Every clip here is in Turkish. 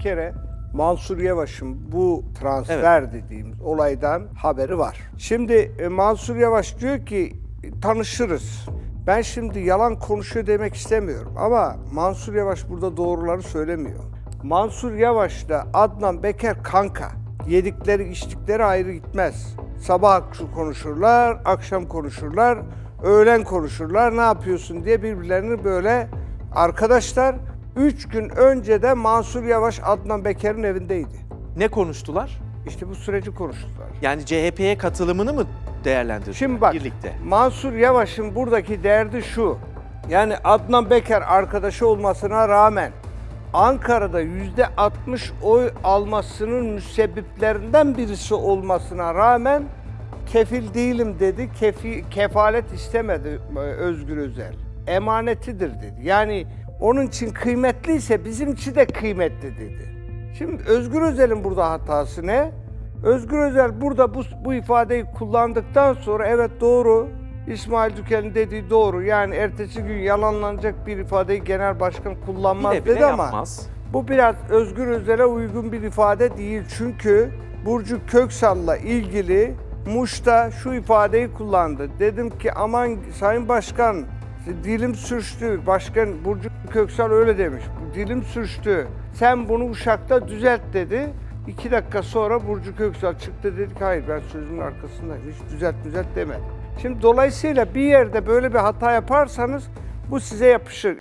kere Mansur Yavaş'ın bu transfer dediğimiz olaydan haberi var. Şimdi e, Mansur Yavaş diyor ki tanışırız. Ben şimdi yalan konuşuyor demek istemiyorum ama Mansur Yavaş burada doğruları söylemiyor. Mansur Yavaş'la Adnan Beker kanka. Yedikleri içtikleri ayrı gitmez. Sabah konuşurlar, akşam konuşurlar, öğlen konuşurlar. Ne yapıyorsun diye birbirlerini böyle arkadaşlar 3 gün önce de Mansur Yavaş Adnan Beker'in evindeydi. Ne konuştular? İşte bu süreci konuştular. Yani CHP'ye katılımını mı değerlendirdiler Şimdi bak birlikte? Mansur Yavaş'ın buradaki derdi şu. Yani Adnan Beker arkadaşı olmasına rağmen Ankara'da yüzde 60 oy almasının müsebbiplerinden birisi olmasına rağmen kefil değilim dedi. Kefi, kefalet istemedi e, Özgür Özel. Emanetidir dedi. Yani onun için kıymetliyse bizim için de kıymetli dedi. Şimdi Özgür Özel'in burada hatası ne? Özgür Özel burada bu, bu ifadeyi kullandıktan sonra evet doğru İsmail Dükel'in dediği doğru. Yani ertesi gün yalanlanacak bir ifadeyi genel başkan kullanmaz Bile bile dedi ama yapmaz. bu biraz Özgür Özel'e uygun bir ifade değil. Çünkü Burcu Köksal'la ilgili Muş'ta şu ifadeyi kullandı. Dedim ki aman Sayın Başkan dilim sürçtü. Başkan Burcu Köksal öyle demiş. Dilim sürçtü. Sen bunu Uşak'ta düzelt dedi. İki dakika sonra Burcu Köksal çıktı dedi ki hayır ben sözümün arkasındayım. Hiç düzelt düzelt demedi. Şimdi dolayısıyla bir yerde böyle bir hata yaparsanız bu size yapışır.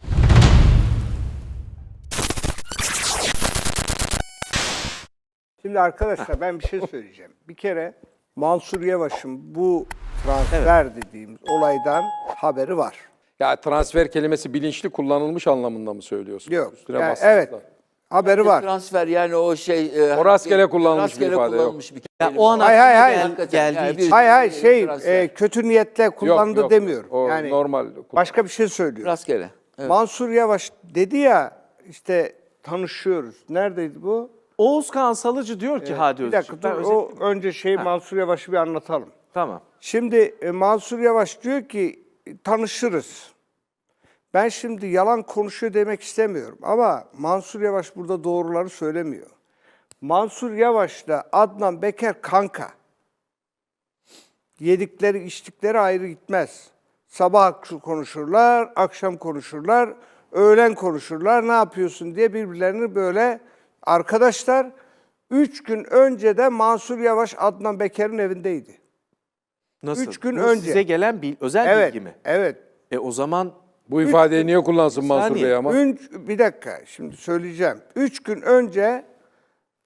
Şimdi arkadaşlar ben bir şey söyleyeceğim. Bir kere Mansur Yavaş'ın bu transfer dediğimiz olaydan haberi var. Ya transfer kelimesi bilinçli kullanılmış anlamında mı söylüyorsun? Yok. Üstüne Yani evet. Haberi var. Transfer yani o şey... e, O rastgele kullanılmış bir rastgele ifade yok. kullanılmış bir Ya kelime. o an Hay hay hay. gel- Hakikaten geldiği yani için. bir- Hay hay şey transfer. e, kötü niyetle kullandı yok. demiyorum. O yani normal. başka bir şey söylüyor. Rastgele. Evet. Mansur Yavaş dedi ya işte tanışıyoruz. Neredeydi bu? Oğuzkan Salıcı diyor ki Hadi bir dakika dur. O önce şey Mansur Yavaş'ı bir anlatalım. Tamam. Şimdi e, Mansur Yavaş diyor ki tanışırız. Ben şimdi yalan konuşuyor demek istemiyorum ama Mansur Yavaş burada doğruları söylemiyor. Mansur Yavaş'la Adnan Beker kanka. Yedikleri içtikleri ayrı gitmez. Sabah konuşurlar, akşam konuşurlar, öğlen konuşurlar. Ne yapıyorsun diye birbirlerini böyle arkadaşlar. Üç gün önce de Mansur Yavaş Adnan Beker'in evindeydi. Nasıl? Üç gün Bu önce. Size gelen bil, özel Evet, bilgi mi? evet. E o zaman Bu ifadeyi niye kullansın Mansur saniye. Bey ama? Üç, bir dakika şimdi söyleyeceğim. Üç gün önce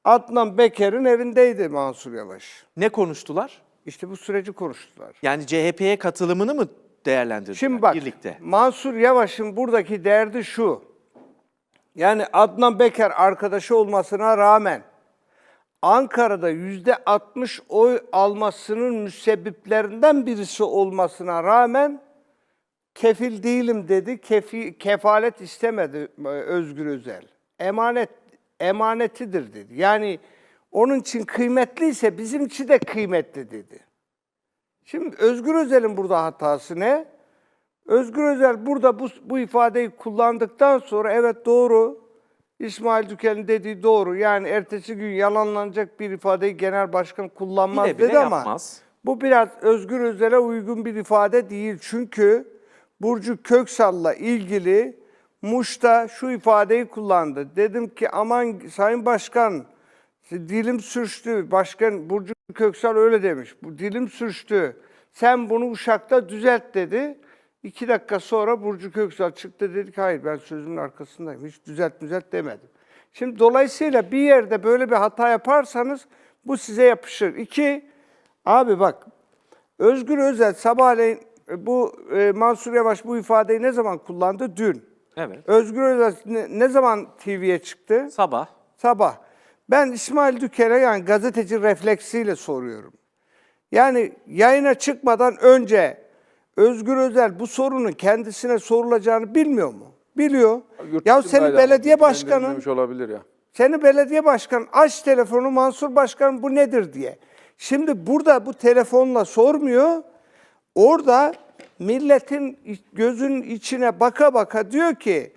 Adnan Beker'in evindeydi Mansur Yavaş. ne konuştular? İşte bu süreci konuştular. Yani CHP'ye katılımını mı değerlendirdiler Şimdi bak birlikte? Mansur Yavaş'ın buradaki derdi şu. Yani Adnan Beker arkadaşı olmasına rağmen Ankara'da yüzde 60 oy almasının müsebbiplerinden birisi olmasına rağmen kefil değilim dedi. Kefi, kefalet istemedi e, Özgür Özel. Emanet emanetidir dedi. Yani onun için kıymetliyse bizim için de kıymetli dedi. Şimdi Özgür Özel'in burada hatası ne? Özgür Özel burada bu, bu ifadeyi kullandıktan sonra evet doğru. İsmail Dükel'in dediği doğru. Yani ertesi gün yalanlanacak bir ifadeyi genel başkan kullanmaz Bile bile dedi ama yapmaz. bu biraz Özgür Özel'e uygun bir ifade değil. Çünkü Burcu Köksal'la ilgili Muş'ta şu ifadeyi kullandı. Dedim ki aman Sayın Başkan dilim sürçtü. Başkan Burcu Köksal öyle demiş. Bu dilim sürçtü. Sen bunu Uşak'ta düzelt dedi. İki dakika sonra Burcu Köksal çıktı dedi ki hayır ben sözümün arkasındayım. Hiç düzelt düzelt demedim. Şimdi dolayısıyla bir yerde böyle bir hata yaparsanız bu size yapışır. İki, abi bak Özgür Özel sabahleyin e, bu e, Mansur Yavaş bu ifadeyi ne zaman kullandı? Dün. Evet. Özgür Özel ne, ne zaman TV'ye çıktı? Sabah. Sabah. Ben İsmail Dükel'e yani gazeteci refleksiyle soruyorum. Yani yayına çıkmadan önce Özgür Özel bu sorunun kendisine sorulacağını bilmiyor mu? Biliyor. Yurt ya senin belediye başkanın, olabilir ya. seni belediye başkanın aç telefonu Mansur Başkan bu nedir diye. Şimdi burada bu telefonla sormuyor. Orada milletin gözünün içine baka baka diyor ki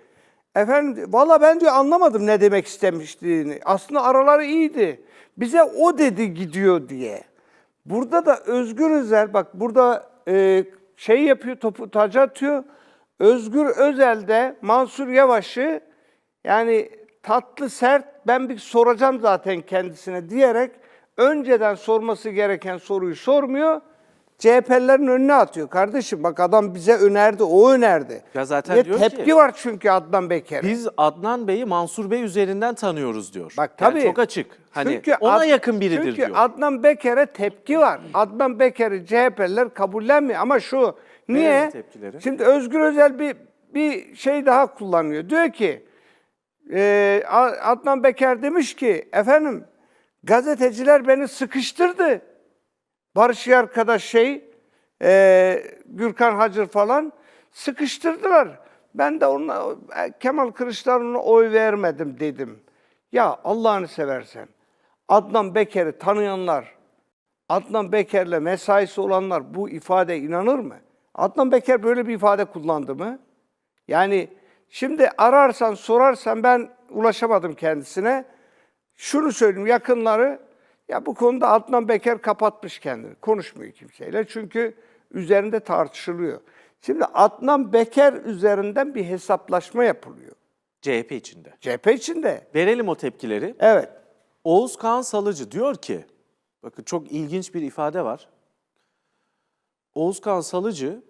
Efendim valla ben diyor anlamadım ne demek istemiştiğini. Aslında araları iyiydi. Bize o dedi gidiyor diye. Burada da Özgür Özel bak burada e, şey yapıyor topu taca atıyor. Özgür Özel de Mansur Yavaş'ı yani tatlı sert ben bir soracağım zaten kendisine diyerek önceden sorması gereken soruyu sormuyor. CHP'lerin önüne atıyor. Kardeşim bak adam bize önerdi, o önerdi. Ya zaten Niye? diyor ki- tepki var çünkü Adnan Beker'e. Biz Adnan Bey'i Mansur Bey üzerinden tanıyoruz diyor. Bak Yani tabii. çok açık. Hani Çünkü ona Ad- yakın biridir çünkü diyor. Adnan Beker'e tepki var. Adnan Beker'i CHP'liler kabullenmiyor ama şu niye? Şimdi Özgür Özel bir bir şey daha kullanıyor. Diyor ki e, Adnan Beker demiş ki efendim gazeteciler beni sıkıştırdı. Barış arkadaş şey, e, Gürkan Hacır falan sıkıştırdılar. Ben de ona, e, Kemal Kılıçdaroğlu'na oy vermedim dedim. Ya Allah'ını seversen Adnan Beker'i tanıyanlar, Adnan Beker'le mesaisi olanlar bu ifade inanır mı? Adnan Beker böyle bir ifade kullandı mı? Yani şimdi ararsan sorarsan ben ulaşamadım kendisine. Şunu söyleyeyim yakınları ya bu konuda Adnan Beker kapatmış kendini. Konuşmuyor kimseyle çünkü üzerinde tartışılıyor. Şimdi Adnan Beker üzerinden bir hesaplaşma yapılıyor. CHP içinde. CHP içinde. Verelim o tepkileri. Evet. Oğuz Kağan Salıcı diyor ki, bakın çok ilginç bir ifade var. Oğuz Kağan Salıcı,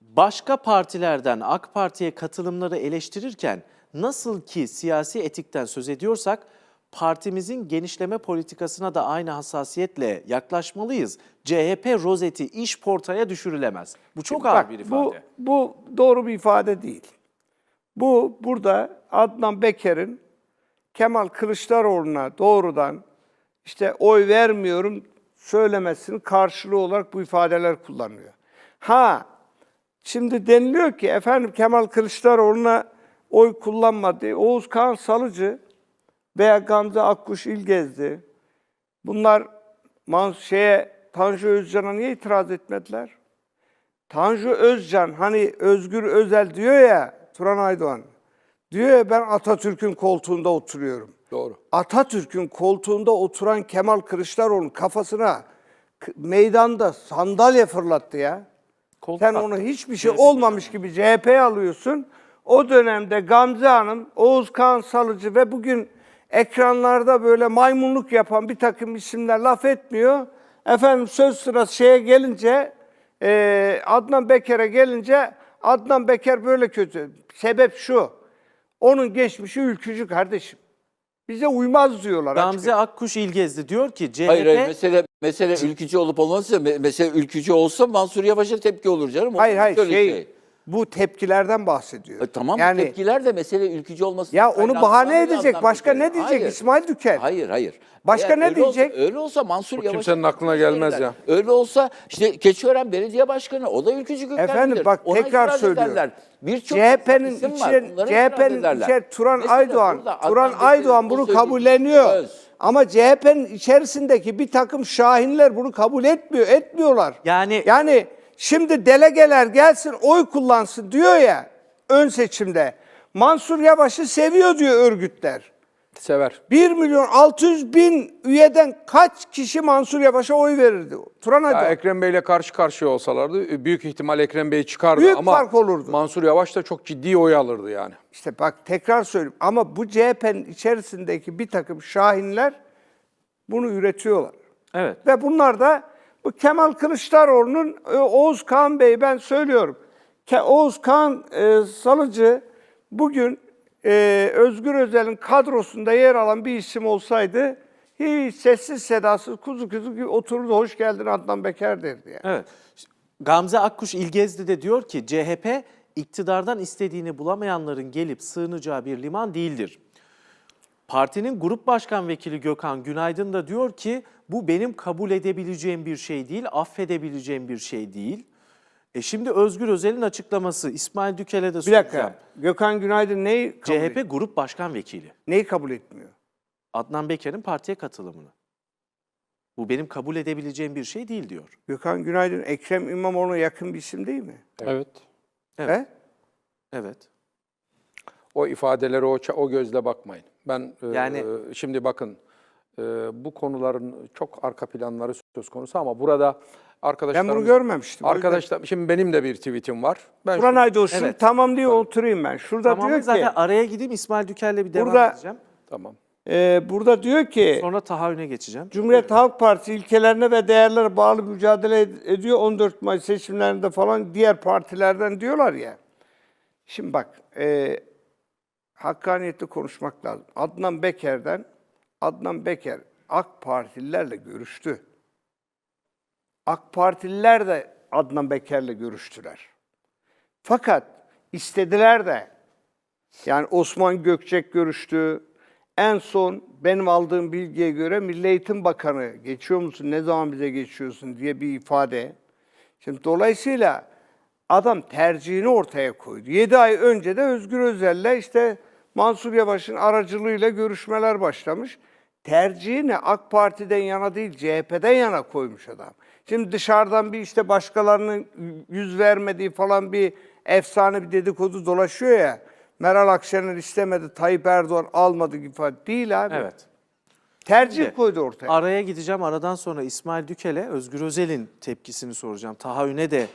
başka partilerden AK Parti'ye katılımları eleştirirken nasıl ki siyasi etikten söz ediyorsak, partimizin genişleme politikasına da aynı hassasiyetle yaklaşmalıyız. CHP rozeti iş portaya düşürülemez. Bu çok ağır Bak, bir ifade. Bu, bu doğru bir ifade değil. Bu burada Adnan Beker'in Kemal Kılıçdaroğlu'na doğrudan işte oy vermiyorum söylemesinin karşılığı olarak bu ifadeler kullanıyor. Ha şimdi deniliyor ki efendim Kemal Kılıçdaroğlu'na oy kullanmadı. Oğuz Kağan Salıcı veya Gamze Akkuş İlgezdi. Bunlar Man şeye Tanju Özcan'a niye itiraz etmediler? Tanju Özcan hani Özgür Özel diyor ya Turan Aydoğan diyor ya ben Atatürk'ün koltuğunda oturuyorum. Doğru. Atatürk'ün koltuğunda oturan Kemal Kılıçdaroğlu'nun kafasına meydanda sandalye fırlattı ya. Koltuk Sen attı. onu hiçbir şey olmamış gibi CHP'ye alıyorsun. O dönemde Gamze Hanım, Oğuz Kağan Salıcı ve bugün ekranlarda böyle maymunluk yapan bir takım isimler laf etmiyor. Efendim söz sırası şeye gelince, e, Adnan Beker'e gelince Adnan Beker böyle kötü. Sebep şu, onun geçmişi ülkücü kardeşim. Bize uymaz diyorlar. açık Gamze Akkuş İlgezdi diyor ki CHP Hayır, hayır mesele mesele ülkücü olup olmaması me- mesele ülkücü olsa Mansur Yavaş'a tepki olur canım. O Hayır hayır şöyle şey, bu tepkilerden bahsediyor. E, tamam yani, tepkiler de mesele ülkücü olması. Ya onu bahane edecek. Başka ne diyecek Hayır. İsmail Dükel? Hayır hayır. Başka ne öyle olsa- diyecek? öyle olsa Mansur Bu Yavaş. kimsenin aklına gelmez ya. Öyle olsa işte Keçiören Belediye Başkanı o da ülkücü kökenlidir. Efendim bak Ona tekrar söylüyorum. CHP'nin içine CHP'nin içine Turan Mesela Aydoğan, Turan Aydoğan o bunu kabulleniyor. söz. Ama CHP'nin içerisindeki bir takım şahinler bunu kabul etmiyor, etmiyorlar. Yani- yani şimdi delegeler gelsin oy kullansın diyor ya ön seçimde. Mansur Yavaş'ı seviyor diyor örgütler. Sever. 1 milyon 600 bin üyeden kaç kişi Mansur Yavaş'a oy verirdi? Turan Ya Aydoğan. Ekrem Bey'le karşı karşıya olsalardı e, büyük ihtimal Ekrem Bey çıkardı Büyük ama fark olurdu. Mansur Yavaş da çok ciddi oy alırdı yani. İşte bak tekrar söyleyeyim ama bu CHP'nin içerisindeki bir takım şahinler bunu üretiyorlar. Evet. Ve bunlar da bu Kemal Kılıçdaroğlu'nun e, Oğuz Kağan Bey ben söylüyorum. Oğuz Kağan e, Salıcı bugün e, Özgür Özel'in kadrosunda yer alan bir isim olsaydı hiç sessiz sedasız kuzu kuzu gibi otururdu hoş geldin Adnan Beker derdi yani. Evet. Gamze Akkuş İlgezdi de diyor ki CHP iktidardan istediğini bulamayanların gelip sığınacağı bir liman değildir. Partinin grup başkan vekili Gökhan Günaydın da diyor ki bu benim kabul edebileceğim bir şey değil, affedebileceğim bir şey değil. E şimdi Özgür Özel'in açıklaması İsmail Dükel'e de Bir soracağım. dakika. Gökhan Günaydın neyi kabul, et- CHP grup başkan vekili neyi kabul etmiyor? Adnan Beker'in partiye katılımını. Bu benim kabul edebileceğim bir şey değil diyor. Gökhan Günaydın Ekrem İmamoğlu'na yakın bir isim değil mi? Evet. Evet. He? Evet. O ifadeleri o, ça- o gözle bakmayın. Ben e, Yani- şimdi bakın e, bu konuların çok arka planları söz konusu ama burada arkadaşlarımız... Ben bunu görmemiştim. Arkadaşlar, şimdi benim de bir tweetim var. Ben Buran Aydoğsun Evet. tamam diye oturayım ben. Şurada Tamam diyor ki, zaten araya gideyim İsmail Dükel'le bir devam Burada- edeceğim. Tamam. e, burada diyor ki Sonra tahayyüne geçeceğim. Cumhuriyet Halk Partisi ilkelerine ve değerlere bağlı mücadele ed- ediyor. 14 Mayıs seçimlerinde falan diğer partilerden diyorlar ya. Şimdi bak, e, hakkaniyetli konuşmak lazım. Adnan Beker'den, Adnan Beker AK Partililerle görüştü. AK Partililer de Adnan Beker'le görüştüler. Fakat istediler de yani Osman Gökçek görüştü. En son benim aldığım bilgiye göre Milli Eğitim Bakanı geçiyor musun, ne zaman bize geçiyorsun diye bir ifade. Şimdi dolayısıyla adam tercihini ortaya koydu. 7 ay önce de Özgür Özel'le işte Mansur Yavaş'ın aracılığıyla görüşmeler başlamış. Tercihini AK Parti'den yana değil CHP'den yana koymuş adam. Şimdi dışarıdan bir işte başkalarının yüz vermediği falan bir efsane bir dedikodu dolaşıyor ya. Meral Akşener istemedi, Tayyip Erdoğan almadı gibi falan. Değil abi. Evet. Tercih Şimdi, koydu ortaya. Araya gideceğim. Aradan sonra İsmail Dükel'e Özgür Özel'in tepkisini soracağım. Tahayyüne de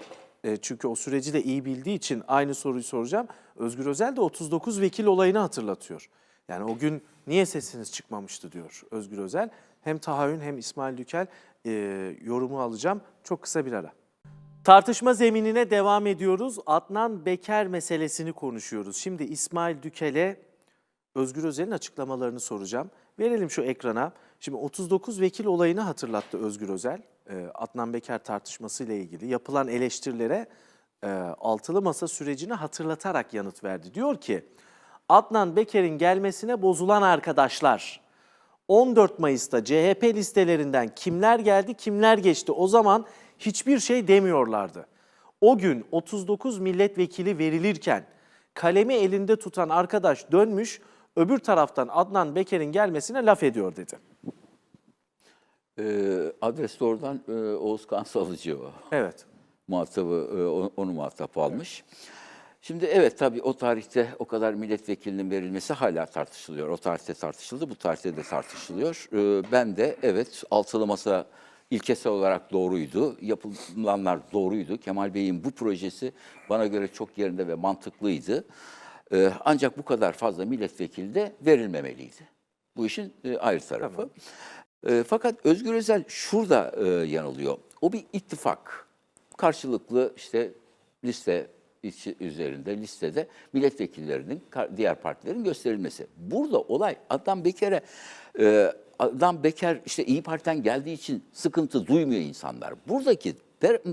e, çünkü o süreci de iyi bildiği için aynı soruyu soracağım. Özgür Özel de 39 vekil olayını hatırlatıyor. Yani o gün niye sesiniz çıkmamıştı diyor Özgür Özel. Hem tahayyün hem İsmail Dükel e, yorumu alacağım. Çok kısa bir ara. Tartışma zeminine devam ediyoruz. Adnan Beker meselesini konuşuyoruz. Şimdi İsmail Dükel'e Özgür Özel'in açıklamalarını soracağım. Verelim şu ekrana. Şimdi 39 vekil olayını hatırlattı Özgür Özel. Ee, Adnan Beker tartışmasıyla ilgili yapılan eleştirilere e, altılı masa sürecini hatırlatarak yanıt verdi. Diyor ki Adnan Beker'in gelmesine bozulan arkadaşlar 14 Mayıs'ta CHP listelerinden kimler geldi, kimler geçti o zaman hiçbir şey demiyorlardı. O gün 39 milletvekili verilirken kalemi elinde tutan arkadaş dönmüş, öbür taraftan Adnan Beker'in gelmesine laf ediyor dedi. Ee, adres de oradan e, Oğuz Kansalıcı o. Evet. muhatabı e, onu- onu muhatap almış. Şimdi evet tabii o tarihte o kadar milletvekilinin verilmesi hala tartışılıyor. O tarihte tartışıldı, bu tarihte de tartışılıyor. Ee, Ben de evet altılı masa ilkesel olarak doğruydu. Yapılanlar doğruydu. Kemal Bey'in bu projesi bana göre çok yerinde ve mantıklıydı. Ee, Ancak bu kadar fazla milletvekili de verilmemeliydi. Bu işin e, ayrı tarafı. E, fakat Özgür Özel şurada e, yanılıyor. O bir ittifak. Karşılıklı işte liste içi- üzerinde listede milletvekillerinin diğer partilerin gösterilmesi. Burada olay Adnan Beker'e e, Adnan Beker işte İyi Parti'den geldiği için sıkıntı duymuyor insanlar. Buradaki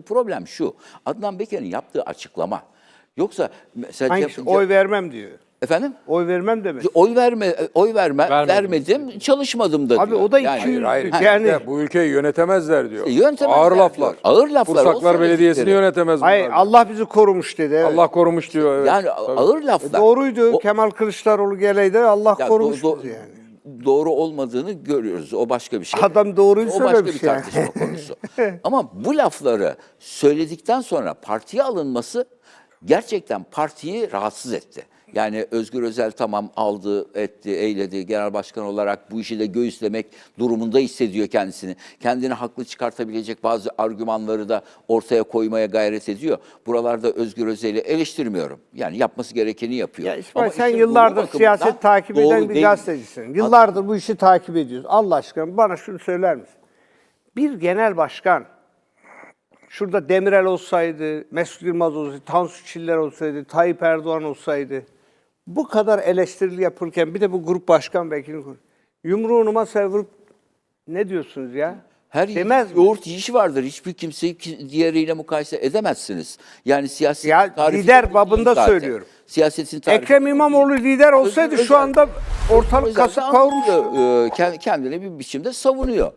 problem şu. Adnan Beker'in yaptığı açıklama. Yoksa mesela Hangisi? yapınca- Oy vermem diyor. Efendim Oy vermem demek. oy verme oy verme Vermedim. vermedim çalışmadım da Abi diyor. o da Yani- iki Hayır, hayır. Ha, yani- Ya, bu ülkeyi yönetemezler diyor. Yönetemezler Ağır diyor. laflar. Ağır laflar, Bursaklar Belediyesi'ni söyledikleri. yönetemez Hayır bunlar. Allah bizi korumuş dedi. evet. Allah korumuş diyor. Evet. Yani Tabii. ağır laflar. Doğruydu. O- Kemal Kılıçdaroğlu geleydi Allah Ya korumuş do- do- yani. Doğru olmadığını görüyoruz. O başka bir şey. Adam doğruyu O başka söylemiş bir yani. tartışma konusu. Ama bu lafları söyledikten sonra partiye alınması gerçekten partiyi rahatsız etti. Yani Özgür Özel tamam aldı, etti, eyledi. Genel başkan olarak bu işi de göğüslemek durumunda hissediyor kendisini. Kendini haklı çıkartabilecek bazı argümanları da ortaya koymaya gayret ediyor. Buralarda Özgür Özel'i eleştirmiyorum. Yani yapması gerekeni yapıyor. Ya İsmail Ama sen işin yıllardır siyaset takip eden bir değil. gazetecisin. Yıllardır bu işi takip ediyoruz. Allah aşkına bana şunu söyler misin? Bir genel başkan şurada Demirel olsaydı, Mesut Yılmaz olsaydı, Tansu Çiller olsaydı, Tayyip Erdoğan olsaydı bu kadar eleştirili yapılırken bir de bu grup başkan vekilini koy- yumruğunu masaya vurup ne diyorsunuz ya? Her Demez mi? yoğurt yiyişi vardır. Hiçbir kimseyi ki- diğeriyle mukayese edemezsiniz. Yani siyasi Ya lider babında zaten. söylüyorum. Siyasetin tarifi Ekrem. İmamoğlu lider olsaydı Özgür şu anda ortalık kasıp kavurmuştu. e, kend- Kendini bir biçimde savunuyor.